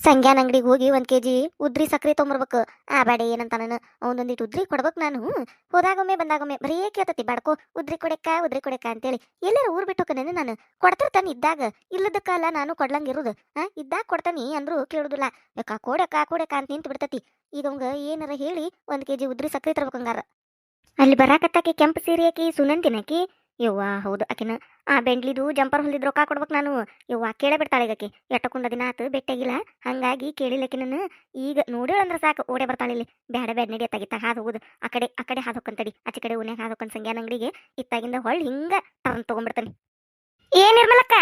ಸಂಗ್ಯಾನ ಅಂಗಡಿಗೆ ಹೋಗಿ ಒಂದ್ ಕೆಜಿ ಉದ್ರಿ ಸಕ್ಕರೆ ತೊಗೊಂಬರ್ಬೇಕು ಆ ಬೇಡ ಏನಂತ ನಾನು ಅವನೊಂದಿಟ್ಟು ಉದ್ರಿ ಕೊಡ್ಬೇಕು ನಾನು. ಹೋದಾಗೊಮ್ಮೆ, ಬಂದಾಗೊಮ್ಮೆ ಬರೀ ಕೇಳ್ತತಿ ಬಾಡ್ಕೋ? ಉದ್ರಿ ಕೊಡಕ್ಕ, ಉದ್ರಿ ಕೊಡಕ ಅಂತೇಳಿ. ಎಲ್ಲರೂ ಊರ್ ಬಿಟ್ಟು ಹೋಗ್ತಾನೆ ನಾನು. ಕೊಡ್ತಿರ್ತಾನೆ ಇದ್ದಾಗ. ಇಲ್ಲದಕ್ಕಲ್ಲ ನಾನು ಕೊಡ್ಲಂಗಿರುದು ಆ, ಇದ್ದಾಗ ಕೊಡ್ತಾನಿ ಅಂದ್ರು ಕೇಳುದಿಲ್ಲ. ಯಾಕ ಕೊಡಕ್ಕ ಕೊಡಕ್ಕ ಅಂತ ನಿಂತು ಬಿಡ್ತತಿ. ಈಗ ಅವಂಗ ಏನಾರ ಹೇಳಿ ಒಂದ್ ಕೆಜಿ ಉದ್ರಿ ಸಕ್ಕರೆ ತರ್ಬೇಕಂಗಾರ ಅಲ್ಲಿ ಬರಾಕತ್ತಾಕಿ ಕೆಂಪು ಸೀರೆ ಆಕಿ ಸುನಂತಿನಕಿ ಯವ್ವ, ಹೌದು ಆಕಿನ. ಆ ಬೆಂಡ್ಲಿದು ಜಂಪರ್ ಹೊಲಿದ್ ರೊಕ್ಕ ಕೊಡ್ಬೇಕು ನಾನು. ಯವ್ವ ಕೇಳೇ ಬಿಡ್ತಾಳೆ ಈಗ ಆಕಿ ಎಟ್ಟಕೊಂಡ ದಿನ ಆತು ಬೆಟ್ಟಾಗಿಲ್ಲ. ಹಂಗಾಗಿ ಕೇಳಿಲ್ಲಕಿ ನಾನು. ಈಗ ನೋಡಿಳ ಅಂದ್ರೆ ಸಾಕು, ಓಡೇ ಬರ್ತಾಳೆ ಇಲ್ಲಿ. ಬ್ಯಾಡ ಬ್ಯಾಡ ನಡಿ ಅತ್ತಾಗಿತ್ತ ಹಾದು ಹೋಗುದು. ಆ ಕಡೆ ಆ ಕಡೆ ಹಾದು ಹೋಗ್ಕಂತಡಿ ಆಚೆ ಕಡೆ ಉನ್ಯಾಗ ಹಾದು ಹೋಗ್ಕಂತ ಸಂಗ್ಯಾನ ಅಂಗಡಿಗೆ ಇತ್ತಾಗಿಂದ ಹೊಳ್ಳಿ ಹಿಂಗ ಟರ್ನ್ ತಗೊಂಡ್ಬಿಡ್ತಾನೆ. ಏನಿರ್ಮಲಕ್ಕ ನಿರ್ಮಲಕ್ಕ!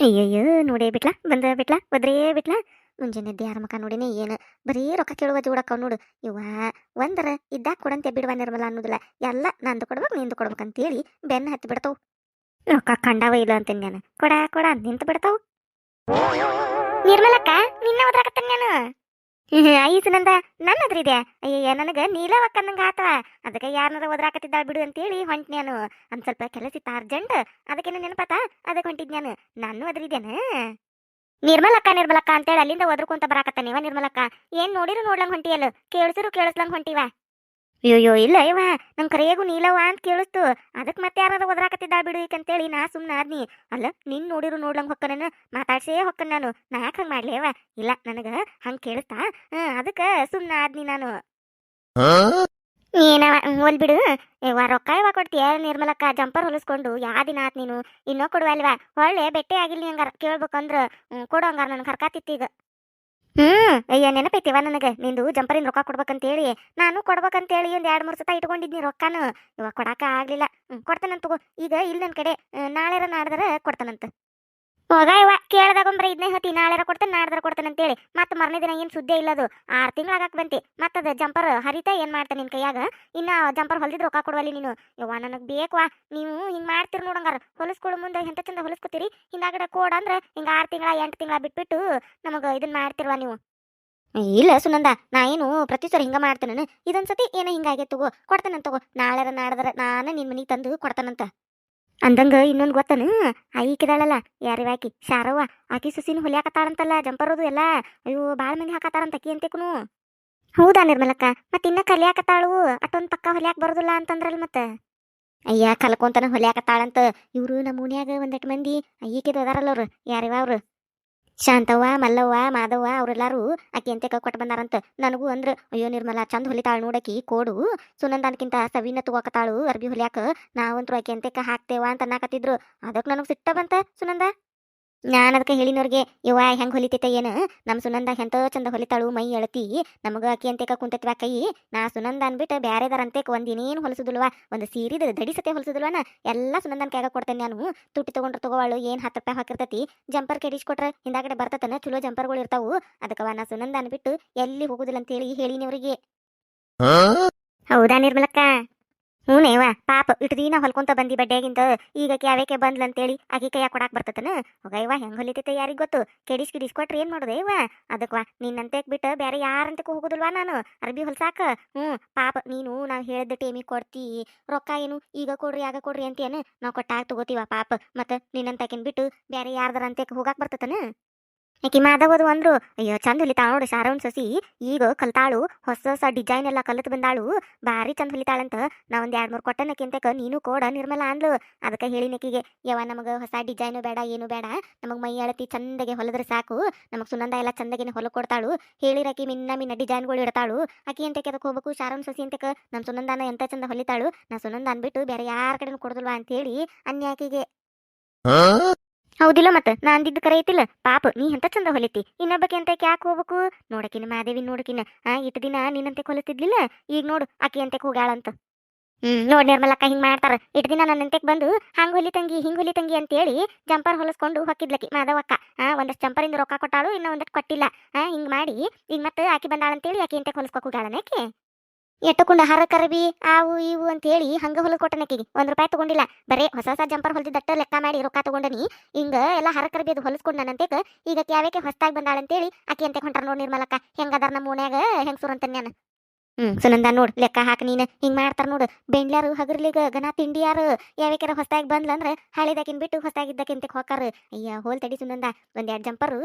ಅಯ್ಯಯ್ಯೋ, ನೋಡೇ ಬಿಟ್ಲಾ, ಬಂದ ಬಿಟ್ಲಾ ಬದ್ರೇ ಬಿಟ್ಲಾ. ಮುಂಜಾನೆ ಯಾರ ಮಕ ನೋಡಿನೇ ಏನು? ಬರೀ ರೊಕ್ಕ ಕೇಳುವ ಜೋಡಕ್ಕ ನೋಡು. ಇವ ಒಂದರ ಇದ್ದಾಗ ಕೊಡಂತೆ ಬಿಡುವ ನಿರ್ಮಲ ಅನ್ನೋದಿಲ್ಲ. ಎಲ್ಲ ನಂದು ಕೊಡ್ಬೇಕು, ನಿಂದು ಕೊಡ್ಬೇಕಂತೇಳಿ ಬೆನ್ನ ಹತ್ತಿ ಬಿಡ್ತಾವು. ರೊಕ್ಕ ಕಂಡವ ಇಲ್ಲ ಅಂತ ನಾನು. ಕೊಡ ಕೊಡ ಅಂತ ನಿಂತು ಬಿಡ್ತಾವ್. ನಿರ್ಮಲಕ್ಕ, ನಿನ್ನ ಓದ್ರಾಕತ್ತೇನೆ ನಾನು? ಐಸು ನಂದ ನನ್ನ ಅದ್ರ ಇದೆ ಅಯ್ಯಯ್ಯ, ನನಗ ನೀಲವಕ್ಕಂದಂಗೆ ಆತವ. ಅದಕ್ಕೆ ಯಾರನ್ನಾರ ಓದ್ರಾಕತ್ತಿದ್ದಾಳ ಬಿಡು ಅಂತೇಳಿ ಹೊಂಟಿ ನಾನು. ಒಂದ್ ಸ್ವಲ್ಪ ಕೆಲಸ ಇತ್ತ ಅರ್ಜೆಂಟ್. ಅದಕ್ಕೆ ನೆನಪಾತ? ಅದಕ್ಕೆ ಹೊಂಟಿದ್ ನಾನು. ನಾನು ಅದ್ರಿದ್ದೇನೆ ನಿರ್ಮಲಕ್ಕ ನಿರ್ಮಲಕ್ಕ ಅಂತೇಳಿ ಅಲ್ಲಿಂದ ಒದ್ರಕೊಂತ ಬರಾಕತ್ತ ನೀವ ನಿರ್ಮಲಕ್ಕ. ಏನ್ ನೋಡಿರು ನೋಡ್ಲಂಗ್ ಹೊಂಟಿಯಲ್ಲ ಕೇಳಿಸಿರು ಕೇಳಿಸ್ಲಂಗ್ ಹೊಂಟಿವ. ಅಯ್ಯೋ ಇಲ್ಲ ಇವ ನಂಗೆ ಕರೆಯಾಗು ನೀಲವ ಅಂತ ಕೇಳಿಸ್ತು. ಅದಕ್ಕೆ ಮತ್ತೆ ಯಾರು ಒದ್ರಾಕತ್ತಿದ್ದ ಬಿಡು ಈಗ ಅಂತೇಳಿ ನಾ ಸುಮ್ಮನೆ ಆದ್ನಿ. ಅಲ್ಲ, ನಿನ್ ನೋಡಿರು ನೋಡ್ಲಂಗ್ ಹೊಕ್ಕನ ಮಾತಾಡ್ಸೇ ಹೊಕ್ಕನ್ ನಾನು. ನಾ ಯಾಕೆ ಹಂಗೆ ಮಾಡ್ಲಿ ಅವ ಇಲ್ಲ, ನನಗೆ ಹಂಗ್ ಕೇಳಿಸ್ತಾ? ಅದಕ್ಕೆ ಸುಮ್ಮನೆ ಆದ್ನಿ ನಾನು. ಏನವ ಹೋಲ್ ಬಿಡು. ಇವ ರೊಕ್ಕ ಇವಾಗ ಕೊಡ್ತೀಯ? ನಿರ್ಮಲಕ್ಕ ಜಂಪರ್ ಹೊಲಿಸ್ಕೊಂಡು ಯಾವ ದಿನ ಆತ್ ನೀನು? ಇನ್ನೂ ಕೊಡುವಲ್ವಾ ಹೊಳ್ಳೆ ಬೆಟ್ಟೆ ಆಗಿಲ್ಲ ಹಂಗಾರ, ಕೇಳ್ಬೇಕಂದ್ರ ಕೊಡು ಹಂಗಾರ ನನ್ ಕರ್ಕಾತಿತ್ತು ಈಗ. ಹ್ಮ್, ಅಯ್ಯ, ನೆನಪೈತಿವ ನನಗೆ? ನಿಂದು ಜಂಪರಿನ ರೊಕ್ಕ ಕೊಡ್ಬೇಕಂತೇಳಿ. ನಾನು ಕೊಡ್ಬೇಕಂತೇಳಿ ಒಂದ್ ಎರಡ್ ಮೂರ್ ಸತ ಇಟ್ಕೊಂಡಿದ್ನಿ ರೊಕ್ಕನು. ಇವಾಗ ಕೊಡಾಕ ಆಗ್ಲಿಲ್ಲ. ಕೊಡ್ತಾನಂತ ತಗೋ. ಈಗ ಇಲ್ಲ ನನ್ನ ಕಡೆ ನಾಳೆ ನಾಡ್ದರ ಕೊಡ್ತಾನಂತ. ಹೋಗ ಕೇಳ್ದಾಗೊಂಬ್ರ ಇದನ್ನೇ ಹತ್ತಿ, ನಾಳೆರ ಕೊಡ್ತಾನೆ, ನಾಡ್ದಾರ ಕೊಡ್ತಾನೆ ಅಂತೇಳಿ. ಮತ್ತೆ ಮರನೇ ದಿನ ಏನು ಸುದ್ದಿ ಇಲ್ಲದು. ಆರ್ ತಿಂಗಳಾಗಕ್ಕೆ ಬಂತಿ. ಮತ್ತದ ಜಂಪರ್ ಹರಿತಾ ಏನು ಮಾಡ್ತಾನೆ ನಿನ್ ಕೈಯಾಗ? ಇನ್ನು ಜಂಪರ್ ಹೊಲ್ದಿದ್ ರೊಕ್ಕ ಕೊಡುವಲ್ಲಿ ನೀನು. ಯವ್ವ, ನನಗೆ ಬೇಕ್ವಾ ನೀವು ಹಿಂಗ್ ಮಾಡ್ತೀರಿ ನೋಡಂಗಾರ. ಹೊಲಿಸ್ಕೊಳ್ಳೋ ಮುಂದೆ ಎಂತ ಚಂದ ಹೊಲಿಸ್ಕೊತೀರಿ? ಹಿಂದಾಗಡೆ ಕೋಡ್ ಅಂದ್ರೆ ಹಿಂಗ ಆರು ತಿಂಗಳ, ಎಂಟು ತಿಂಗಳ ಬಿಟ್ಬಿಟ್ಟು ನಮಗೆ ಇದನ್ನ ಮಾಡ್ತಿರ್ವಾ ನೀವು? ಇಲ್ಲ ಸುನಂದ, ನಾ ಏನು ಪ್ರತಿ ಸರಿ ಹಿಂಗ ಮಾಡ್ತೇನೆ ಇದೊಂದ್ಸತಿ ಏನೋ ಹಿಂಗಾಗೆ ತಗೋ, ಕೊಡ್ತಾನಂತ ತಗೋ. ನಾಳೆರ, ನಾಡ್ದರ ನಾನು ನಿನ್ ಮನೆಗೆ ತಂದು ಕೊಡ್ತಾನಂತ. ಅಂದಂಗ ಇನ್ನೊಂದು ಗೊತ್ತನು? ಐಕಿದಾಳಲ್ಲ ಯಾರಿವಾಕಿ ಶಾರವ್ವ, ಆಕಿ ಸುಸಿನ ಹೊಲಿಯಾಕತ್ತಾಳಂತಲ್ಲ, ಜಂಪರೋದು ಎಲ್ಲ. ಅಯ್ಯೋ ಭಾಳ ಮಂದಿ ಹಾಕತ್ತಾರಂತ ಅಕ್ಕಿ ಅಂತೇಕುನು ಹೌದಾ ನಿರ್ಮಲಕ್ಕ? ಮತ್ತೆ ಇನ್ನ ಕಲಿಯಾಕತ್ತಾಳು ಅಷ್ಟೊಂದು ಪಕ್ಕ ಹೊಲಿಯಾಕ ಬರೋದಿಲ್ಲ ಅಂತಂದ್ರಲ್ ಮತ್ತೆ? ಅಯ್ಯ, ಕಲ್ಕೊಂತನ ಹೊಲಿಯಾಕತ್ತಾಳಂತ ಇವರು ನಮ್ಮ ಓಣ್ಯಾಗ ಒಂದೆಟ್ ಮಂದಿ ಈಕಿದು ಅದಾರಲ್ಲ ಅವ್ರು ಯಾರಿವ ಅವ್ರು? ಶಾಂತವ್ವ, ಮಲ್ಲವ್ವ ಮಾಧವ್ವ ಅವರೆಲ್ಲರೂ ಆಕಿ ಅಂತೆ ಕೊಟ್ಟು ಬಂದಾರಂತ ನನಗೂ ಅಂದ್ರ, ಅಯ್ಯೋ ನಿರ್ಮಲಾ ಚಂದ ಹೊಲಿತಾಳು ನೋಡಕಿ ಕೋಡು, ಸುನಂದನ್ಕಿಂತ ಸವಿನ ತಗೋಕತ್ತಾಳು ಅರ್ಬಿ ಹೊಲಿಯಾಕ ನಾವಂತ್ರು ಆಕಿ ಹಾಕ್ತೇವ ಅಂತ ಅನ್ನಕತ್ತಿದ್ರು ಅದಕ್ಕೆ ನನಗೆ ಸಿಟ್ಟ ಬಂತ ಸುನಂದ? ನಾನು ಅದಕ್ಕೆ ಹೇಳಿನವ್ರಿಗೆ ಇವ ಹೆಂಗ್ ಹೊಲಿತೈತೆ ಏನು? ನಮ್ಮ ಸುನಂದ ಎಂತ ಚಂದ ಹೊಲಿತಾಳು ಮೈ ಎಳತಿ. ನಮಗೆ ಅಕ್ಕಿ ಅಂತೇಕ ಕುಂತತ್ವ ಕೈ. ನಾ ಸುನಂದ ಅನ್ಬಿಟ್ಟು ಬ್ಯಾರೆದಾರ ಅಂತೇಕ ಒಂದ್ ಇನ್ನೇನು ಹೊಲಿಸುದಿಲ್ವಾ ಒಂದು ಸೀರಿದ ದಡಿ ಸತೆ ಹೊಲಿಸುದಿಲ್ವನ ಎಲ್ಲ ಸುನಂದನ್ ಕೈಗ ಕೊಡ್ತೇನೆ ನಾನು. ತುಟ್ಟಿ ತೊಗೊಂಡ್ರೆ ತಗೋವಾಳು ಏನು ಹತ್ತು ರೂಪಾಯಿ ಹಾಕಿರ್ತೈತಿ. ಜಂಪರ್ ಕೆಡಿಸ್ಕೊಟ್ರೆ ಹಿಂದಾಗಡೆ ಬರ್ತತನ ಚಲೋ ಜಂಪರ್ಗಳು ಇರ್ತಾವು. ಅದಕ್ಕವ ನಾ ಸುನಂದ ಅನ್ಬಿಟ್ಟು ಎಲ್ಲಿ ಹೋಗುದಿಲ್ಲ ಅಂತೇಳಿ ಹೇಳಿನವ್ರಿಗೆ ಹೌದಾ ನಿರ್ಮಲಕ್ಕ? ಹ್ಞೂನೇವ ಪಾಪ ಇಟ್ಟು ದಿನ ಹೊಲ್ಕೊಂತ ಬಂದಿ ಬಡ್ಡೆಗಿಂತ ಈಗ ಕ್ಯಾವೇಕೆ ಬಂದ್ಲ ಅಂತೇಳಿ ಆಕಿ ಕೈಯಾಗ ಕೊಡಾಕ್ ಬರ್ತತನ? ಹೋಗೈವಾ ಹೆಂಗ್ ಹೊಲಿತೈತೆ ಯಾರಿಗೆ ಗೊತ್ತು? ಕೆಡಿಸ್ ಕಿಡಿಸ್ ಕೊಟ್ರಿ ಏನ್ ಮಾಡೋದು ಇವ ಅದಕ್ವಾ ನಿನ್ನಂತೆ ಬಿಟ್ಟು ಬೇರೆ ಯಾರಂತಕ್ಕೂ ಹೋಗುದಿಲ್ವಾ ನಾನು? ಅರ್ಬಿ ಹೊಲ್ಸಾಕ? ಹ್ಞೂ, ಪಾಪ ನೀನು ನಾವ್ ಹೇಳಿದ ಟೇಮಿಗೆ ಕೊಡ್ತಿ, ರೊಕ್ಕ ಏನು ಈಗ ಕೊಡ್ರಿ, ಆಗ ಕೊಡ್ರಿ ಅಂತೇನು ನಾವು ಕೊಟ್ಟಾಗ ತಗೋತೀವ ಪಾಪ, ಮತ್ತೆ ನಿನ್ನಂತಕಿನ್ ಬಿಟ್ಟು ಬೇರೆ ಯಾರ್ದಾರ ಅಂತ ಹೋಗಾಕ್ ಬರ್ತತನ? ಆಕಿ ಮಾಧವದು ಅಂದ್ರು, ಅಯ್ಯೋ, ಚಂದ ಹೊಲಿತಾಳ ನೋಡು ಶಾರವನ್ ಸಸಿ. ಈಗ ಕಲ್ತಾಳು, ಹೊಸ ಹೊಸ ಡಿಸೈನ್ ಎಲ್ಲ ಕಲಿತು ಬಂದಾಳು. ಭಾರಿ ಚಂದ ಹೊಲಿತಾಳಂತ. ನಾ ಒಂದ್ ಎರಡ್ ಮೂರ್ ಕೊಟ್ಟನಕ್ಕಿಂತಕ ನೀನು ಕೋಡ ನಿರ್ಮಲ ಅಂದ್ಲು. ಅದಕ್ಕೆ ಹೇಳಿನಕಿಗೆ ಯವ ನಮಗ ಹೊಸ ಡಿಸೈನ್ ಬೇಡ, ಏನು ಬೇಡ. ನಮಗ್ ಮೈ ಅಳತಿ ಚಂದಗೆ ಹೊಲದ್ರೆ ಸಾಕು. ನಮಗ್ ಸುನಂದ ಎಲ್ಲ ಚಂದಗಿನ ಹೊಲ ಕೊಡ್ತಾಳು. ಹೇಳಿರಕಿ ಮಿನ್ನ ಮಿನ್ನ ಡಿಸೈನ್ಗಳು ಇಡ್ತಾಳು. ಅಕ್ಕಿ ಅಂತಕ್ಕೆ ಅದಕ್ಕೆ ಹೋಗ್ಬೇಕು ಶಾರವನ್ ಸಸಿ ಅಂತಕ, ನಮ್ ಸುನಂದಾನ ಎಂತ ಚಂದ ಹೊಲಿತಾಳು. ನಾ ಸುನಂದ ಅನ್ಬಿಟ್ಟು ಬೇರೆ ಯಾರ ಕಡೆನೂ ಅಂತ ಅಂತೇಳಿ ಅನ್ಯಾಕಿಗೆ ಹೌದಿಲ್ಲ ಮತ್ತ, ನಾ ಅಂದಿದ್ದು ಕರೆ ಪಾಪ, ನೀ ಎಂತ ಚಂದ ಹೊಲಿತಿ? ಇನ್ನೊಬ್ಬಕ್ಕೆ ಅಂತ ಯಾಕೆ ಹೋಗ್ಬೇಕು? ನೋಡಕಿನ ಮಾದೇವಿ ನೋಡಕಿನ. ಆ ಇಟ್ಟು ದಿನ ನಿನ್ನಂತೆ ಹೊಲಿತಿದ್ಲಿಲ್ಲ ಈಗ ನೋಡು, ಆಕಿ ಅಂತೆಕ್ ಹೋಗ್ಯಾಳಂತ ಹ್ಮ್, ನೋಡ್ ನಿರ್ಮಲಕ್ಕ, ಹಿಂಗ್ ಮಾಡ್ತಾರ. ಇಟ್ ದಿನ ನನ್ನಂತೆಕ್ ಬಂದು, ಹಂಗ್ ಹೊಲಿ ತಂಗಿ ಹಿಂಗ್ ಹೊಲಿ ತಂಗಿ ಅಂತೇಳಿ ಜಂಪರ್ ಹೊಲಸ್ಕೊಂಡು ಹೊಕ್ಕಿದ್ಲಕ್ಕಿ ಮಾದವಕ್ಕ ಆ, ಒಂದಷ್ಟು ಜಂಪರಿಂದ ರೊಕ್ಕ ಕೊಟ್ಟಾಳು ಇನ್ನ ಒಂದಷ್ಟು ಕೊಟ್ಟಿಲ್ಲ. ಆ, ಹಿಂಗ್ ಮಾಡಿ, ಈಗ ಮತ್ತೆ ಆಕಿ ಬಂದಾಳಂತೇಳಿ ಆಕಿ ಅಂತ ಹೊಲಸ್ಕೊಕ್ ಹೋಗ್ಯಾಳನಕಿ ಎಟ್ಟುಕೊಂಡ ಹರ ಕರಬಿ, ಆವು ಇವು ಅಂತ ಹೇಳಿ ಹಂಗ ಹೊಲ ಕೊಟ್ಟನಕಿಗೆ. ಒಂದ್ ರೂಪಾಯಿ ತಗೊಂಡಿಲ್ಲ. ಬರೇ ಹೊಸ ಹೊಸ ಜಂಪರ್ ಹೊಲ್ದಿದ್ದಟ್ಟ ಲೆಕ್ಕ ಮಾಡಿ ರೊಕ್ಕ ತಗೊಂಡನಿ. ಹಿಂಗ ಎಲ್ಲ ಹರ ಕರಬಿ ಅದು ಹೊಲಸ್ಕೊಂಡ್ ನನ್ನಂತೆಕ್ ಈಗ ಕ್ಯಾವೇಕೆ ಹೊಸ್ತಾಗಿ ಬಂದಾಳಂತೇಳಿ ಆಕಿ ಅಂತೆ ಹೊಂಟಾರ ನೋಡ್ ನಿರ್ಮಲಕ್ಕ. ಹೆಂಗದಾರ ನಮ್ಮ ಹೆಂಗ್ ಅಂತ ನಾನು ಹ್ಮ್. ಸುನಂದ ನೋಡ್, ಲೆಕ್ಕ ಹಾಕಿ ನೀನು, ಹಿಂಗ್ ಮಾಡ್ತಾರ ನೋಡು. ಬೆಂಡ್ಲಾರು ಹಗರ್ಲಿಗ, ಗನ ತಿಂಡಿಯಾರು, ಯಾವ್ಯಾಕಾರ ಹೊಸದಾಗಿ ಬಂದ್ಲಂದ್ರ ಹಳಿದಾಕಿನ್ ಬಿಟ್ಟು ಹೊಸದಾಗಿದ್ದಕ್ಕಿಂತ ಹೋಕಾರ ಅಯ್ಯ, ಹೋಲ್ ತಡಿ ಸುನಂದ ಒಂದ್ ಎರಡ್ ಜಂಪರು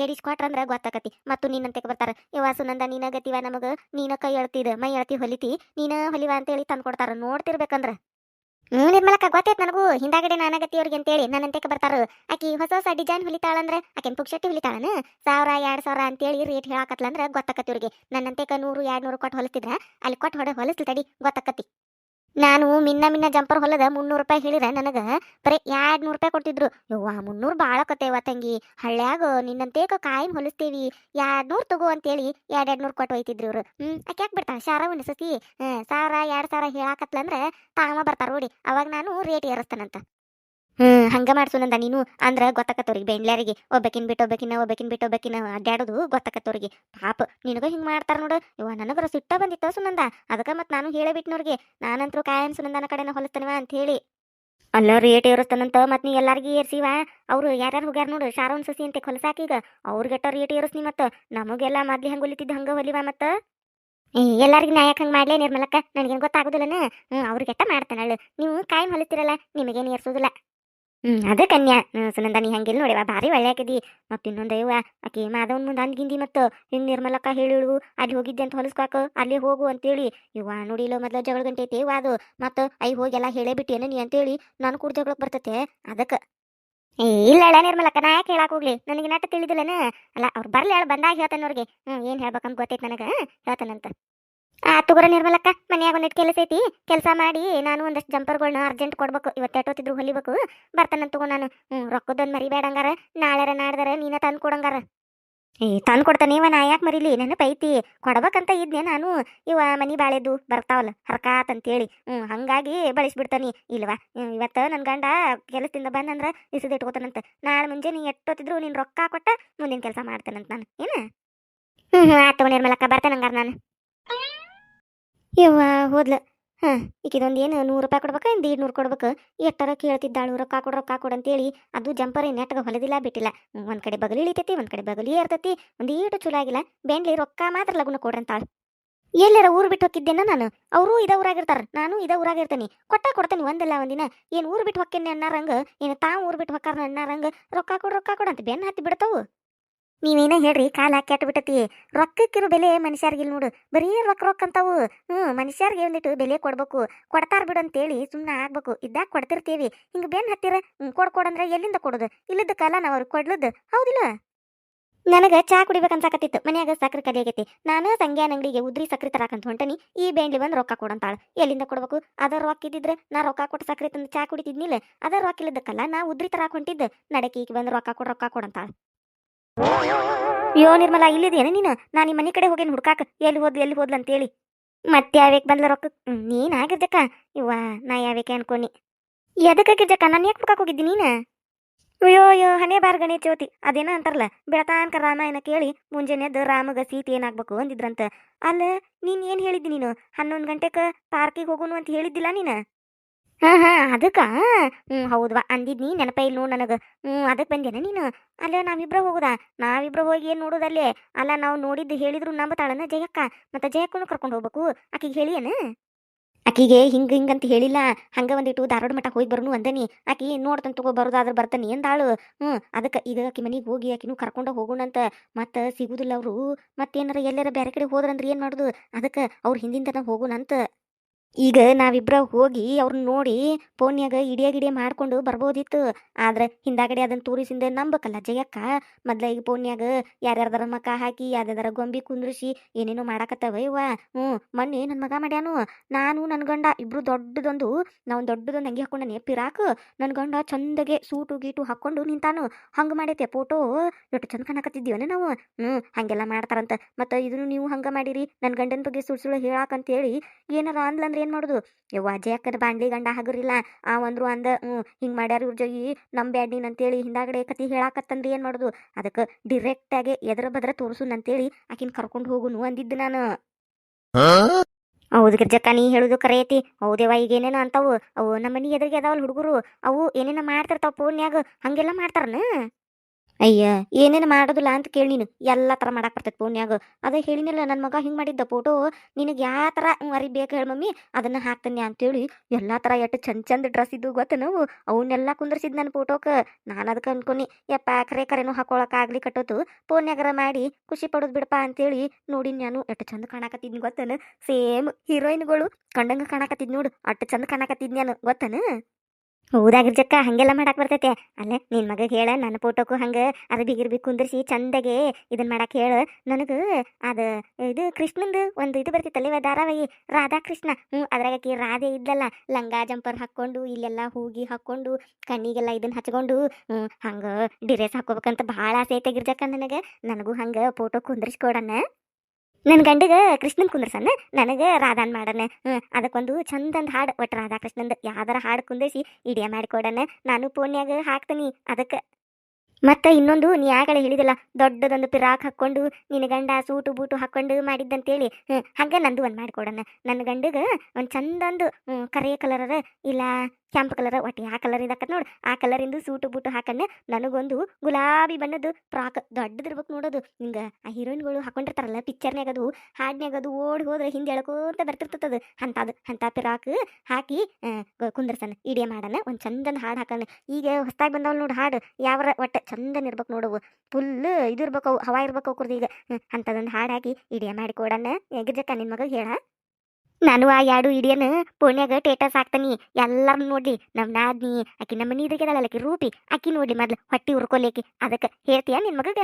ಕೆಡಿಸ್ ಕೊಟ್ರಂದ್ರ ಗೊತ್ತಾಕತಿ. ಮತ್ತು ನೀನಂತೆ ಬರ್ತಾರ, ಯವ್ವ ಸುನಂದ, ನೀನ ಗತಿವ ನಮಗ, ನೀನ ಕೈ ಎಳ್ತಿದ, ಮೈ ಎಳ್ತಿ ಹೊಲಿತಿ, ನೀನ ಹೊಲಿವ ಅಂತ ಹೇಳಿ ಕೊಡ್ತಾರ ನೋಡ್ತಿರ್ಬೇಕಂದ್ರ. ಹ್ಮ್ ನಿರ್ಮಲಕ್ಕ ಗೊತ್ತೈತ್ ನನಗೂ. ಹಿಂದಾಗಡೆ ಅವ್ರಿಗೆ ಅಂತೇಳಿ ನನ್ನಂತೆಕ ಬರ್ತಾರ. ಆಕಿ ಹೊಸ ಹೊಸ ಡಿಸೈನ್ ಹೊಲಿತಾಳಂದ್ರ, ಆಕೆನ್ ಪುಕ್ಷಟ್ಟಿ ಹೊಲಿತಾಳನ? ಸಾವಿರ, ಎರಡು ಸಾವಿರ ಅಂತೇಳಿ ರೇಟ್ ಹೇಳಾಕತ್ಲಂದ್ರ ಗೊತ್ತಾಕತಿ ಇವ್ರಿಗೆ. ನನ್ನಂತೆಕ ನೂರು ಎರಡು ನೂರು ಕೊಟ್ಟು ಹೊಲಿಸ್ತಿದ್ರ. ಅಲ್ಲಿ ಕೊಟ್ಟು ಹೊಡೆ ಹೊಲಿಸ್ಲಿ ತಡಿ, ಗೊತ್ತಾಕತಿ. ನಾನು ಮಿನ್ನ ಮಿನ್ನ ಜಂಪರ್ ಹೊಲದ ಮುನ್ನೂರು ರೂಪಾಯಿ ಹೇಳಿದ್ರೆ ನನಗ. ಬರೀ ಎರಡ್ ನೂರು ರೂಪಾಯಿ ಕೊಡ್ತಿದ್ರು. ಯವ್ವ, ಮುನ್ನೂರು ಭಾಳ ಕತ್ತೇವ ತಂಗಿ. ಹಳ್ಳ್ಯಾಗ ನಿನ್ನಂತೇಕ ಕಾಯಿನ್ ಹೊಲಿಸ್ತೇವಿ. ಎರಡ್ ನೂರು ತಗೋ ಅಂತೇಳಿ ಎರಡ್ ಎರಡ್ ನೂರು ಕೊಟ್ಟು ಒಯ್ತಿದ್ರು ಇವ್ರು. ಹ್ಮ್, ಆಕೆ ಯಾಕೆ ಬಿಡ್ತಾಳ? ಶಾರ ಉಣಿಸತಿ ಸಾವಿರ, ಎರಡ್ ಸಾವಿರ ಹೇಳಾಕತ್ಲಂದ್ರ ತಾಮ ಬರ್ತಾರ ನೋಡಿ ಅವಾಗ ನಾನು ರೇಟ್ ಏರಿಸ್ತಾನಂತ. ಹ್ಮ್, ಹಂಗ ಮಾಡ್ಸುನಂದ ನೀನು. ಅಂದ್ರ ಗೊತ್ತಾಕತ್ತವ್ರಿಗೆ ಬೆಂಡ್ಲಾರಿಗೆ ಒಬ್ಬಕಿನ್ ಬಿಟ್ಟು ಒಬ್ಬಕಿನ ಒಬ್ಬಕಿನ್ ಬಿಟ್ಟು ಒಬ್ಬಕಿನ ಅಡ್ಡಾಡೋದು ಗೊತ್ತಾಕತ್ತವ್ರಿಗೆ. ಪಾಪ, ನಿನಗ ಹಿಂಗ್ ಮಾಡ್ತಾರ ನೋಡು. ಇವ ನನಗರ ಸಿಟ್ಟ ಬಂದಿತ್ತ ಸುನಂದ ಅದಕ್ಕ ಮತ್ ನಾನು ಹೇಳಬಿಟ್ನವ್ರಿಗೆ, ನಾನಂತರೂ ಕಾಯಂ ಸುನಂದನ ಕಡೆನ ಹೊಲಿಸ್ತಾನವ ಅಂತ ಹೇಳಿ ಅಲ್ಲ ರೇಟ್ ಏರಿಸ್ತಾನಂತ ಮತ್ ನೀ ಎಲ್ಲಾರ್ಗಿ ಏರ್ಸಿವ. ಅವ್ರು ಯಾರ್ಯಾರು ಹೋಗ್ಯಾರ ನೋಡು, ಶಾರೋನ್ ಸಸಿ ಅಂತ ಹೊಲಸಾಕ ಈಗ. ಅವ್ರಿಗೆಟ್ಟ ರೇಟ್ ಏರಿಸ್ನಿ ಮತ್ತ ನಮಗೆಲ್ಲ ಮದ್ಲಿ ಹಂಗ ಹೊಲಿತಿದ್ದ ಹಂಗ ಹೊಲಿವ ಮತ್ತ ಎಲ್ಲಾರ್ಗಿ ನಾ ಯಾಕೆ ಹಂಗೆ ಮಾಡ್ಲೇ ನಿರ್ಮಲಕ್ಕ. ನನಗೇನು ಗೊತ್ತಾಗೋದಿಲ್ಲನ? ಹ್ಞೂ ಅವ್ರಿಗೆಟ್ಟ ಮಾಡ್ತಾನಳ್ಳು ನೀವು ಕಾಯಂ ಹೊಲಿತಿರಲ್ಲ ನಿಮಗೇನು ಏರ್ಸೋದಿಲ್ಲ. ಹ್ಮ್, ಅದ ಕನ್ಯಾ. ಸುನಂದ, ನೀ ಹಂಗಿಲ್ಲ ನೋಡಿವ, ಭಾರಿ ಒಳ್ಳೆ ಆಕಿದಿ ಮತ್ತ ಇನ್ನೊಂದ್ ಅಯ್ಯವ ಆಕಿ ಮಾದವನ್ ಮುಂದೆ ಅಂದ್ಗಿಂದಿ ಮತ್ತ ಹಿಂಗ್ ನಿರ್ಮಲಕ್ಕ ಹೇಳಿಳು ಅಲ್ಲಿ ಹೋಗಿದ್ದೆ ಅಂತ ಹೊಲಸ್ಕಾಕ ಅಲ್ಲಿ ಹೋಗು ಅಂತೇಳಿ. ಇವ ನೋಡಿಲ್ಲ ಮೊದ್ಲ ಜಗಳ ಗಂಟೆ ಐತಿ ಅದು. ಮತ್ತ ಐ ಹೋಗೆಲ್ಲ ಹೇಳೇ ಬಿಟ್ಟೇನ ನೀ ಅಂತೇಳಿ, ನಾನು ಕೂಡ ಜಗಳಕ್ ಬರ್ತತೆ, ಅದಕ್ಕ. ಏ, ಇಲ್ಲ ಅಲ್ಲ ನಿರ್ಮಲಕ್ಕ, ನಾ ಯಾಕೆ ಹೇಳಕ್ ಹೋಗ್ಲಿ? ನನಗೆ ನಾಟ ತಿಳಿದಿಲ್ಲನ? ಅಲ್ಲ, ಅವ್ರು ಬರ್ಲಿ ಹೇಳ ಬಂದಾಗ ಹೇಳ್ತಾನ ಅವ್ರಿಗೆ. ಹ್ಮ್, ಏನ್ ಹೇಳ್ಬೇಕಂತ ಗೊತ್ತೈತಿ ನನಗ ಹೇಳ್ತಾನಂತ. ಆ, ತುಗುರ ನಿರ್ಮಲಕ್ಕ, ಮನ್ಯಾಗ ಒಂದಿಟ್ಟು ಕೆಲಸ ಐತಿ. ಕೆಲಸ ಮಾಡಿ ನಾನು ಒಂದಷ್ಟು ಜಂಪರ್ಗಳನ್ನ ಅರ್ಜೆಂಟ್ ಕೊಡ್ಬೇಕು. ಇವತ್ತು ಹೊತ್ತಿದ್ರು ಹೊಲಿಬೇಕು. ಬರ್ತಾನಂತ ತಗೋ ನಾನು. ಹ್ಞೂ ರೊಕ್ಕದೊಂದು ಮರಿಬೇಡಂಗಾರ. ನಾಳೆರ ನಾಡ್ದಾರ ನೀನ ತಂದು ಕೊಡಂಗಾರ. ಏ, ತಂದು ಕೊಡ್ತಾನೆ ಇವ, ನಾ ಯಾಕೆ ಮರಿಲಿ? ನನ್ನ ಪೈತಿ ಕೊಡ್ಬೇಕಂತ ಇದ್ನೆ ನಾನು. ಇವ ಮನಿ ಬಾಳೆದು ಬರ್ತಾವಲ್ಲ, ಹರ್ಕಾತ್ ಅಂತೇಳಿ. ಹ್ಞೂ ಹಂಗಾಗಿ ಬಳಸ್ಬಿಡ್ತಾನಿ ಇಲ್ವಾ? ಇವತ್ತು ನನ್ನ ಗಂಡ ಕೆಲಸದಿಂದ ಬಂದಂದ್ರೆ ಇಸದ ಇಟ್ಕೋತಾನಂತ. ನಾಳೆ ಮುಂಜಾನೆ ಎಷ್ಟೊತ್ತಿದ್ರು ನೀನು ರೊಕ್ಕ ಕೊಟ್ಟ ಮುಂದಿನ ಕೆಲಸ ಮಾಡ್ತಾನಂತ ನಾನು. ಏನು? ಹ್ಞೂ ಹ್ಞೂ ಆಯ್ತು ನಿರ್ಮಲಕ್ಕ ಬರ್ತಾನೆ ಹಂಗಾರ ನಾನು. ಯವ್ವ, ಹೋದ್ಲ. ಹಾಂ, ಈಕಿದೊಂದು ಏನು ನೂರು ರೂಪಾಯಿ ಕೊಡ್ಬೇಕಾ ಒಂದು ನೂರು ಕೊಡ್ಬೇಕು? ಎಷ್ಟರ ಕೇಳ್ತಿದ್ದಾಳು, ರೊಕ್ಕ ಕೊಡು ರೊಕ್ಕ ಕೊಡು ಅಂತೇಳಿ ಅದು ಜಂಪರ್ ನೆಟ್ಗೆ ಹೊಲದಿಲ್ಲ, ಬಿಟ್ಟಿಲ್ಲ. ಒಂದು ಕಡೆ ಬಗಲಿ ಇಳಿತೈತಿ, ಒಂದು ಕಡೆ ಬಗಲಿ ಏರ್ತೈತಿ, ಒಂದು ಈಟು ಚಲೋ ಆಗಿಲ್ಲ. ಬೆಂಡ್ಲಿ ರೊಕ್ಕ ಮಾತ್ರ ಲಗುನ ಕೊಡ್ರಂತಾಳ ಎಲ್ಲರ ಊರು ಬಿಟ್ಟು ಹೋಗಿದ್ದೇನ ನಾನು? ಅವರು ಇದ ಊರಾಗಿರ್ತಾರ, ನಾನು ಇದ ಊರಾಗಿರ್ತೀನಿ. ಕೊಟ್ಟ ಕೊಡ್ತೇನೆ ಒಂದಲ್ಲ ಒಂದಿನ. ಏನು ಊರು ಬಿಟ್ಟು ಹೊಕ್ಕೇನೆ ಅನ್ನಾರಂಗ, ಏನು ತಾವು ಊರು ಬಿಟ್ಟು ಹೊಕ್ಕಾರ ಅನ್ನಾರಂಗ, ರೊಕ್ಕ ಕೊಡು ರೊಕ್ಕ ಕೊಡು ಅಂತ ಬೆನ್ನ ಹತ್ತಿ ಬಿಡ್ತಾವು. ನೀವೇನ ಹೇಳ್ರಿ, ಕಾಲ ಕೆಟ್ಟ ಬಿಟ್ಟತಿ ರೊಕ್ಕಕ್ಕಿರೋ ಬೆಲೆ ಮನುಷ್ಯರ್ಗಿಲ್ ನೋಡು. ಬರೀ ರೊಕ್ಕ ರೊಕ್ಕ ಅಂತಾವು. ಹ್ಞೂ ಮನುಷ್ಯರ್ಗೆ ಒಂದಿಟ್ಟು ಬೆಲೆ ಕೊಡ್ಬೇಕು. ಕೊಡ್ತಾರ ಬಿಡು ಅಂತೇಳಿ ಸುಮ್ಮನೆ ಆಗ್ಬೇಕು. ಇದ್ದಾಗ ಕೊಡ್ತಿರ್ತೀವಿ? ಹಿಂಗೆ ಬೆನ್ ಹತ್ತಿರ? ಕೊಡ್ ಕೊಡಂದ್ರೆ ಎಲ್ಲಿಂದ ಕೊಡೋದು? ಇಲ್ಲದ ಕಾಲ ನಾವು ಅವ್ರಿಗೆ ಕೊಡ್ಲದ್ದು ಹೌದಿಲ್ಲ? ನನಗೆ ಚಾ ಕುಡಿಬೇಕನ್ಸಾಕತ್ತಿತ್ತು ಮನ್ಯಾಗ ಸಕ್ರೆ ಆಗೈತಿ. ನಾನು ಸಂಗ್ಯಾನ ಅಂಗಡಿಗೆ ಉದ್ರಿ ಸಕ್ರೆ ತರಾಕಂತ ಹೊಂಟನಿ. ಈ ಬೇಂಡ್ಲಿ ಬಂದು ರೊಕ್ಕ ಕೊಡಂತಾಳ. ಎಲ್ಲಿಂದ ಕೊಡ್ಬೇಕು? ಅದ ರೊಕ್ಕ ಇದ್ದಿದ್ರೆ ನಾ ರೊಕ್ಕ ಕೊಟ್ಟು ಸಕ್ಕರೆ ತಂದು ಚಾ ಕುಡಿತಿದ್ನಿಲ್ಲ. ಅದರ ರೊಕ್ಕ ಇಲ್ಲದಕ್ಕಲ್ಲ ನಾ ಉದ್ರಿ ತರಾಕ ಹೊಂಟಿದ್ದೆ. ನಡಕಿ ಈಗ ಬಂದು ರೊಕ್ಕ ಕೊಡು, ರೊಕ್ಕ ಕೊಡಂತಾಳ ಯೋ ನಿರ್ಮಲ, ಇಲ್ಲಿದೇನ ನೀನು? ನಾ ನಿಮ್ಮ ಮನೆ ಕಡೆ ಹೋಗೇನು ಹುಡ್ಕಾಕ? ಎಲ್ಲಿ ಹೋದ್ಲು ಎಲ್ಲಿ ಹೋದ್ಲು ಅಂತೇಳಿ. ಮತ್ತೆ ಯಾವ್ಯಾಕ ಬಂದ್ಲ ರೊಕ್ಕ ನೀನ್ ಆಗಿರ್ಜಕ್ಕ. ಇವ್ವ, ನಾ ಯಾವ್ಯಾಕೆ ಎದಕ್ಕೆ ಗಿರ್ಜಕ್ಕ ನಾನು ಯಾಕೆ ಹುಡ್ಕಾಕ್ ಹೋಗಿದ್ದಿ ನೀನ? ಅಯ್ಯೋ ಅಯ್ಯೋ, ಹಣೆ ಬಾರ್ ಗಣೇಶ ಜ್ಯೋತಿ. ಅದೇನ ಅಂತಾರಲ್ಲ, ಬೆಳತಾನ್ಕ ರಾಮಾಯಣ ಕೇಳಿ ಮುಂಜಾನೆ ಎದ್ದು ರಾಮಗ ಸೀತೆ ಏನಾಗ್ಬೇಕು ಅಂದಿದ್ರಂತ. ಅಲ್ಲ, ನೀನ್ ಏನ್ ಹೇಳಿದ್ದಿ ನೀನು? ಹನ್ನೊಂದು ಗಂಟೆಕ ಪಾರ್ಕಿಗೆ ಹೋಗುನು ಅಂತ ಹೇಳಿದ್ದಿಲ್ಲ ನೀನ? ಹಾ ಹಾಂ ಅದಕ್ಕೆ? ಹ್ಞೂ ಹೌದ್ವಾ. ಅಂದಿದ್ನಿ ನೆನಪ ಇಲ್ಲ ನೋಡು ನನಗೆ. ಹ್ಞೂ ಅದಕ್ಕೆ ಬಂದೇನ ನೀನು? ಅಲ್ಲ ನಾವಿಬ್ರ ಹೋಗುದಾ. ನಾವಿಬ್ರ ಹೋಗಿ ಏನು ನೋಡೋದಲ್ಲೇ? ಅಲ್ಲ ನಾವು ನೋಡಿದ್ದು ಹೇಳಿದ್ರು ನಂಬತಾಳನ ಜಯಕ್ಕ. ಮತ್ತೆ ಜಯಕ್ಕೂ ಕರ್ಕೊಂಡು ಹೋಗ್ಬೇಕು. ಆಕಿಗೆ ಹೇಳಿಯನ? ಆಕಿಗೆ ಹಿಂಗೆ ಹಿಂಗಂತ ಹೇಳಿಲ್ಲ. ಹಂಗ ಒಂದಿಟ್ಟು ಧಾರವಾಡ ಮಠ ಹೋಗಿ ಬರ್ನು ಅಂದನಿ. ಆಕಿ ನೋಡ್ತಂತ ತಗೋ ಬರೋದಾದ್ರೆ ಬರ್ತಾನೆ ಎಂದಾಳು ಹ್ಞೂ ಅದಕ್ಕೆ ಈಗ ಆಕಿ ಮನೆಗೆ ಹೋಗಿ ಆಕಿನೂ ಕರ್ಕೊಂಡು ಹೋಗೋಣಂತ ಮತ್ತೆ ಸಿಗುದಿಲ್ಲ ಅವರು. ಮತ್ತೇನಾರ ಎಲ್ಲಾರ ಬೇರೆ ಕಡೆ ಹೋದ್ರಂದ್ರೆ ಏನು ಮಾಡೋದು? ಅದಕ್ಕೆ ಅವ್ರು ಹಿಂದಿಂದನ ಹೋಗೋಣಂತ ಈಗ ನಾವಿಬ್ರ ಹೋಗಿ ಅವ್ರನ್ನ ನೋಡಿ ಫೋನ್ಯಾಗ ಇಡಿಯ ಗಿಡಿಯ ಮಾಡ್ಕೊಂಡು ಬರ್ಬೋದಿತ್ತು. ಆದ್ರೆ ಹಿಂದಾಗಡೆ ಅದನ್ನ ತೋರಿಸಿಂದ ನಂಬಕಲ್ಲ ಜಯಕ್ಕ. ಮೊದ್ಲ ಈಗ ಫೋನ್ಯಾಗ ಯಾರ್ಯಾರ್ದಾರ ಮಕ ಹಾಕಿ ಯಾರ್ಯಾರ ಗೊಂಬಿ ಕುಂದ್ರಿಸಿ ಏನೇನೋ ಮಾಡಾಕತ್ತವ ಇವ ಹ್ಞೂ ಮೊನ್ನೆ ನನ್ನ ಮಗ ಮಾಡ್ಯಾನು. ನಾನು ನನ್ನ ಗಂಡ ಇಬ್ರು ದೊಡ್ಡದೊಂದು. ನಾವು ದೊಡ್ಡದೊಂದು ಅಂಗಿ ಹಾಕೊಂಡನೆ, ಪಿರಾಕ್. ನನ್ನ ಗಂಡ ಚಂದಗೆ ಸೂಟು ಗೀಟು ಹಾಕೊಂಡು ನಿಂತಾನು. ಹಂಗೆ ಮಾಡೈತೆ ಫೋಟೋ. ಎಷ್ಟು ಚಂದ ಕಾಣಕತ್ತಿದ್ದೀವನ ನಾವು. ಹ್ಞೂ ಹಾಗೆಲ್ಲ ಮಾಡ್ತಾರಂತ. ಮತ್ತು ಇದನ್ನು ನೀವು ಹಂಗೆ ಮಾಡಿರಿ ನನ್ನ ಗಂಡನ ಬಗ್ಗೆ ಸುಳ್ಳು ಸುಳ್ಳು ಹೇಳಾಕಂತೇಳಿ ಏನಾರ ಅಂದ್ಲಂದ್ರೆ? ಏನು ಮಾಡೋದು? ಯವ್ವ ಅಜಯಕ್ಕನ ಬಾಂಡ್ಲಿ ಗಂಡ ಹಗುರಿಲ್ಲ. ಆ ಅಂದ್ರು ಅಂದ ಹ್ಞೂ ಹಿಂಗೆ ಮಾಡ್ಯಾರ ಇವ್ರ ಜೊಗಿ. ನಂಬ್ಯಾಡ್ ನೀನ್ ಅಂತೇಳಿ ಹಿಂದಾಗಡೆ ಕತಿ ಹೇಳಾಕತ್ತಂದ್ರೆ ಏನು ಮಾಡೋದು? ಅದಕ್ಕೆ ಡಿರೆಕ್ಟಾಗಿ ಎದ್ರ ಬದ್ರ ತೋರ್ಸು ಅಂತೇಳಿ ಆಕಿನ ಕರ್ಕೊಂಡು ಹೋಗುನು ಅಂದಿದ್ದು ನಾನು. ಹೌದು ಗಿರ್ಜಕ್ಕ ನೀ ಹೇಳುದು ಕರೆ ಐತಿ ಹೌದೇವ ಈಗ ಏನೇನೋ ಅಂತಾವು. ಅವು ನಮ್ಮ ಮನೆ ಎದುರಿಗೆ ಅದಾವಲ್ಲ ಹುಡುಗರು. ಅವು ಏನೇನೋ ಮಾಡ್ತಿರ್ತಾವ ಫೋನ್ಯಾಗ. ಹಂಗೆಲ್ಲ ಮಾಡ್ತಾರನ? ಅಯ್ಯ, ಏನೇನು ಮಾಡೋದಿಲ್ಲ ಅಂತ ಕೇಳಿ ನೀನು. ಎಲ್ಲ ಥರ ಮಾಡಕ್ಕೆ ಬರ್ತೈತೆ ಫೋನ್ಯಾಗ. ಅದೇ ಹೇಳಿನಲ್ಲ ನನ್ನ ಮಗ ಹಿಂಗೆ ಮಾಡಿದ್ದ ಫೋಟೋ ನಿನಗೆ ಯಾವ ಥರ ಮರಿ ಬೇಕು ಹೇಳಿ ಮಮ್ಮಿ. ಅದನ್ನು ಹಾಕ್ತಾನೆ ಅಂತೇಳಿ ಎಲ್ಲ ಥರ ಎಷ್ಟು ಚಂದ ಚಂದ ಡ್ರೆಸ್ ಇದ್ದು ಗೊತ್ತ ನಾವು. ಅವನ್ನೆಲ್ಲ ಕುಂದ್ರಸಿದ್ ನನ್ನ ಫೋಟೋಕ್ಕೆ ನಾನು ಅದಕ್ಕೆ ಅನ್ಕೊನಿ ಯಪ್ಪ ಕರೆ ಕರೆನೂ ಹಾಕೊಳಕ್ಕಾಗಲಿ ಕಟ್ಟೋದು. ಫೋನ್ಯಾಗರ ಮಾಡಿ ಖುಷಿ ಪಡೋದು ಬಿಡಪ್ಪ ಅಂತೇಳಿ ನೋಡಿ ನಾನು. ಎಷ್ಟು ಚಂದ ಕಾಣಕತ್ತಿದ್ನಿ ಗೊತ್ತನ? ಸೇಮ್ ಹೀರೋಯಿನ್ಗಳು ಕಂಡಂಗೆ ಕಾಣಕತ್ತಿದ್ ನೋಡು. ಅಷ್ಟು ಚಂದ ಕಾಣಕತ್ತಿದ್ ನಾನು ಗೊತ್ತನ? ಹೌದಾಗಿರ್ಜಕ್ಕ ಹಂಗೆಲ್ಲ ಮಾಡಕ್ ಬರ್ತೈತೆ. ಅಲ್ಲ ನಿನ್ ಮಗಗೆ ಹೇಳ ನನ್ನ ಫೋಟೋಕು ಹಂಗ, ಅದು ಬಿಗಿರ್ಬಿ ಕುಂದ್ರಿಸಿ ಚಂದಗೆ ಇದನ್ನ ಮಾಡಕ್ ಹೇಳ. ನನಗೆ ಅದು ಇದು ಕೃಷ್ಣಂದು ಒಂದು ಇದು ಬರ್ತಿತ್ತಲ್ಲ ಇವ ಧಾರಾವಾಹಿ, ರಾಧಾಕೃಷ್ಣ. ಹ್ಞೂ ಅದ್ರಾಗಕಿ ರಾಧೆ ಇದ್ಲಲ್ಲ, ಲಂಗ ಜಂಪರ್ ಹಾಕೊಂಡು ಇಲ್ಲೆಲ್ಲ ಹೂಗಿ ಹಾಕೊಂಡು ಕಣ್ಣಿಗೆಲ್ಲ ಇದನ್ ಹಚ್ಕೊಂಡು, ಹ್ಮ್, ಹಂಗೆ ಡಿರೆಸ್ ಹಾಕೋಬೇಕಂತ ಬಹಳ ಆಸೆ ಐತೆ ಗಿರ್ಜಕ್ಕ ನನಗೆ. ನನಗೂ ಹಂಗ ಫೋಟೋ ಕುಂದ್ರಿಸ್ಕೊಡಣ. ನನ್ನ ಗಂಡಗ ಕೃಷ್ಣನ್ ಕುಂದ್ರಸನ್ನ ನನಗೆ ರಾಧಾನ್ ಮಾಡನೆ. ಅದಕ್ಕೊಂದು ಚಂದಂದು ಹಾಡು ಒಟ್ಟು ರಾಧಾಕೃಷ್ಣಂದು ಯಾವ್ದಾರ ಹಾಡು ಕುಂದಿಸಿ ಇಡಿಯ ಮಾಡಿಕೊಡಣ ನಾನು ಫೋನ್ಯಾಗ ಹಾಕ್ತೀನಿ, ಅದಕ್ಕೆ. ಮತ್ತೆ ಇನ್ನೊಂದು, ನೀ ಆಗಲೇ ಹೇಳಿದಿಲ್ಲ, ದೊಡ್ಡದೊಂದು ಪಿರಾಕ್ ಹಾಕ್ಕೊಂಡು ನಿನ್ನ ಗಂಡ ಸೂಟು ಬೂಟು ಹಾಕ್ಕೊಂಡು ಮಾಡಿದ್ದಂತೇಳಿ. ಹಂಗೆ ನಂದು ಒಂದು ಮಾಡಿಕೊಡಣ ನನ್ನ ಗಂಡಗ ಒಂದು ಚಂದೊಂದು ಕರೆಯ ಕಲರರ, ಇಲ್ಲ ಕೆಂಪು ಕಲರ್, ಒಟ್ಟು ಯಾವ ಕಲರ್ ಇದಕ್ಕ ನೋಡು. ಆ ಕಲರಿಂದು ಸೂಟು ಬೂಟು ಹಾಕಣ್ಣ ನನಗೊಂದು ಗುಲಾಬಿ ಬಣ್ಣದ್ದು ಫ್ರಾಕ್. ದೊಡ್ಡದಿರ್ಬೇಕು ನೋಡೋದು. ಹಿಂಗೆ ಆ ಹೀರೋಯಿನ್ಗಳು ಹಾಕೊಂಡಿರ್ತಾರಲ್ಲ, ಪಿಕ್ಚರ್ನ್ಯಾಗ ಅದು, ಹಾಡ್ನ್ಯಾಗ ಅದು ಓಡಿ ಹೋದ್ರೆ ಹಿಂದೆ ಎಳ್ಕೋತ ಬರ್ತಿರ್ತದ ಅಂಥದ್ದು ಅಂಥ ಪಿರಾಕ್ ಹಾಕಿ ಕುಂದರ್ಸನ, ಇಡಿಯ ಮಾಡಣ ಒಂದು ಚಂದನ ಹಾಡು ಹಾಕಣ ಈಗ ಹೊಸ್ದಾಗಿ ಬಂದವ್ ನೋಡು ಹಾಡು. ಯಾವರ ಒಟ್ಟು ಚಂದನ ಇರ್ಬೇಕು ನೋಡವು ಫುಲ್ ಇದು ಇರ್ಬೇಕು ಹವಾ ಇರ್ಬೇಕು ಕುರ್ದು ಈಗ. ಅಂಥದ್ದೊಂದು ಹಾಡು ಹಾಕಿ, ಇಡಿಯ ಮಾಡಿ ಕೊಡಣ ಗಿರ್ಜಕ್ಕ ನಿನ್ನ ಮಗ ಹೇಳ. ನಾನು ಆ ಎರಡು ಇಡಿಯನ್ ಪುಣ್ಯಾಗ ಟೇಟಸ್ ಹಾಕ್ತಾನಿ. ಎಲ್ಲರೂ ನೋಡ್ಲಿ. ನಮ್ಮ ನಾದ್ನಿ ಆಕಿ ನಮ್ಮ ಮನಿ ಆಕಿ ರೂಪಿ. ಆಕಿ ನೋಡ್ಲಿ ಮೊದ್ಲು ಹೊಟ್ಟಿ ಉರ್ಕೊಲೇಕಿ ಅದಕ್ಕೆ ಹೇಳ್ತೀಯ ನಿನ್ ಮಗಗ?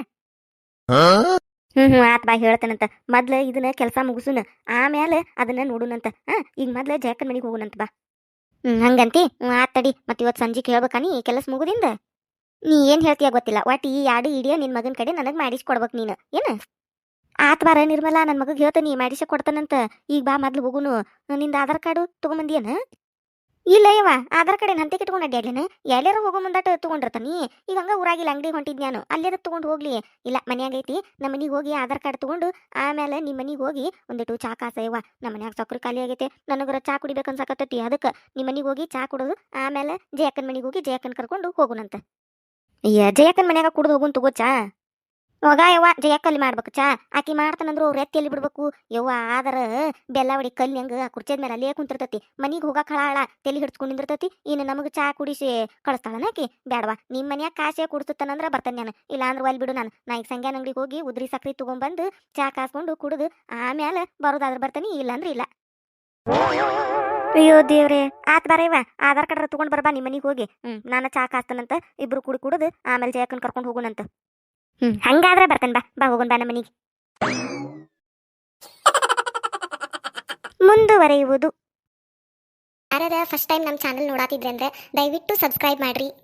ಹ್ಮ್ ಹ್ಮ್ ಆತ್ ಬಾ ಹೇಳ್ತಾನಂತ. ಮೊದ್ಲು ಇದನ್ನ ಕೆಲಸ ಮುಗಿಸುನ. ಆಮೇಲೆ ಅದನ್ನ ನೋಡುನಂತ. ಹಾ ಈಗ ಮೊದ್ಲು ಜಯಕ್ಕನ ಮನೆಗೆ ಹೋಗುನಂತ ಬಾ. ಹ್ಮ್ ಹಂಗಂತಿ? ಹ್ಮ್ ಆತ್ ತಡಿ. ಮತ್ತೆ ಇವತ್ತು ಸಂಜೆಗೆ ಹೇಳ್ಬೇಕಾನಿ ಕೆಲಸ ಮುಗುದಿಂದ? ನೀ ಏನ್ ಹೇಳ್ತೀಯ ಗೊತ್ತಿಲ್ಲ. ಒಟ್ಟು ಈ ಎರಡು ಇಡಿಯ ನಿನ್ ಮಗನ ಕಡೆ ನನಗೆ ಮಾಡಿಸ್ಕೊಡ್ಬೇಕು ನೀನು. ಏನ? ಆತ್ ಬಾರ ನಿರ್ಮಲಾ ನನ್ನ ಮಗಗೆ ಹೇಳ್ತೀನಿ ಮಾಡಿಸಿ ಕೊಡ್ತಾನಂತ. ಈಗ ಬಾ ಮೊದ್ಲು ಹೋಗುನು. ನಿಂದ ಆಧಾರ್ ಕಾರ್ಡು ತಗೊಂಬಂದಿಯನ? ಇಲ್ಲ ಯವ್ವ, ಆಧಾರ್ ಕಾರ್ಡ್ ಹಂತೆ ಇಟ್ಕೊಂಡು ಅಡ್ಯಾಡ್ಲೇನ ಎಲ್ಲಾರು ಹೋಗೋ ಮುಂದಾಟ ತಗೊಂಡಿರ್ತಾನಿ ಈಗ ಹಂಗ ಊರಾಗಿಲ್ಲ ಅಂಗಡಿ ಹೊಂಟಿದ್ ನಾನು ಅಲ್ಲೇರ ತಗೊಂಡು ಹೋಗ್ಲಿ. ಇಲ್ಲ, ಮನ್ಯಾಗ ಐತಿ. ನಮ್ಮ ಮನಿಗೆ ಹೋಗಿ ಆಧಾರ್ ಕಾರ್ಡ್ ತಗೊಂಡು ಆಮೇಲೆ ನಿಮ್ಮ ಮನಿಗೆ ಹೋಗಿ ಒಂದಿಟ್ಟು ಚಾ ಕಾಸ ಯವ್ವ. ನಮ್ಮ ಮನ್ಯಾಗ ಸಕ್ರೆ ಖಾಲಿ ಆಗೈತೆ. ನನಗರ ಚಾ ಕುಡಿಬೇಕು ಅನ್ಸಕತ್ತೈತಿ. ಅದಕ್ಕೆ ನಿಮ್ಮ ಮನಿಗೆ ಹೋಗಿ ಚಾ ಕುಡೋದು ಆಮೇಲೆ ಜಯಕ್ಕನ ಮನಿಗೆ ಹೋಗಿ ಜಯಕ್ಕನ್ ಕರ್ಕೊಂಡು ಹೋಗುನಂತ. ಅಯ್ಯ, ಜಯಕ್ಕನ ಮನ್ಯಾಗ ಕುಡ್ದು ಹೋಗುನ್ ತಗೋ ಚಾ. ಹೋಗ ಯವ್ವ ಜಯಕ್ಕಲ್ಲಿ ಮಾಡ್ಬೇಕು, ಚಾ. ಆಕಿ ಮಾಡ್ತಾನಂದ್ರು ಅವ್ರ ಎತ್ತಿ ಎಲ್ಲಿ ಬಿಡ್ಬೇಕು? ಯವ್ವ, ಆದರ ಬೆಲ್ಲ ಹೊಡಿ ಕಲ್ಲಿ ಹಂಗ ಕುರ್ಚಿದ ಮೇಲೆ ಅಲ್ಲೇ ಕುಂತಿರ್ತತಿ. ಮನಿಗೆ ಹೋಗಕ್ಕೆ ಹಳಾಳ ತಲೆ ಹಿಡ್ಸ್ಕೊಂಡು ನಿಂದಿರ್ತತಿ. ಇನ್ನು ನಮಗೆ ಚಾ ಕುಡಿಸಿ ಕಳಿಸ್ತಾಳನ ಆಕಿ? ಬ್ಯಾಡವಾ ನಿಮ್ಮ ಮನ್ಯಾಗ ಕಾಸೆ ಕುಡಿಸುತ್ತಾನಂದ್ರ ಬರ್ತಾನೆ ನಾನು. ಇಲ್ಲ ಅಂದ್ರೆ ಒಲ್ ಬಿಡು ನಾನು. ನಾ ಈಗ ಸಂಗ್ಯಾನ ಅಂಗಡಿಗೆ ಹೋಗಿ ಉದ್ರಿ ಸಕ್ರಿ ತಗೊಂಡ್ಬಂದು ಚಾ ಕಾಸ್ಕೊಂಡು ಕುಡಿದು ಆಮೇಲೆ ಬರೋದಾದ್ರೆ ಬರ್ತಾನೆ ಇಲ್ಲ ಅಂದ್ರೆ ಇಲ್ಲ. ಅಯ್ಯೋ ದೇವ್ರೆ, ಆತ್ ಬರೇವ ಆಧಾರ್ ಕಾರ್ಡ್ ತಗೊಂಡ್ ಬರ್ಬಾ ನಿಮ್ಮ ಮನಿಗೆ ಹೋಗಿ. ಹ್ಮ್, ನಾನು ಚಾ ಕಾಸ್ತಾನಂತ ಇಬ್ರು ಕುಡಿ ಕುಡಿದು ಆಮೇಲೆ ಜಯಕ್ಕನ್ ಕರ್ಕೊಂಡು ಹೋಗುನಂತ ಹಂಗಾದ್ರೆ ಬರ್ತನ್ ಬಾ. ಬಾ, ಹೋಗೋಣ ಬಾ ನಮ್ಮ ಮನೆಗೆ. ಮುಂದುವರೆಯುವುದು. ಯಾರ್ಯಾರ ಫಸ್ಟ್ ಟೈಮ್ ನಮ್ಮ ಚಾನಲ್ ನೋಡಾತಿದ್ರೆ ಅಂದ್ರೆ ದಯವಿಟ್ಟು ಸಬ್ಸ್ಕ್ರೈಬ್ ಮಾಡ್ರಿ.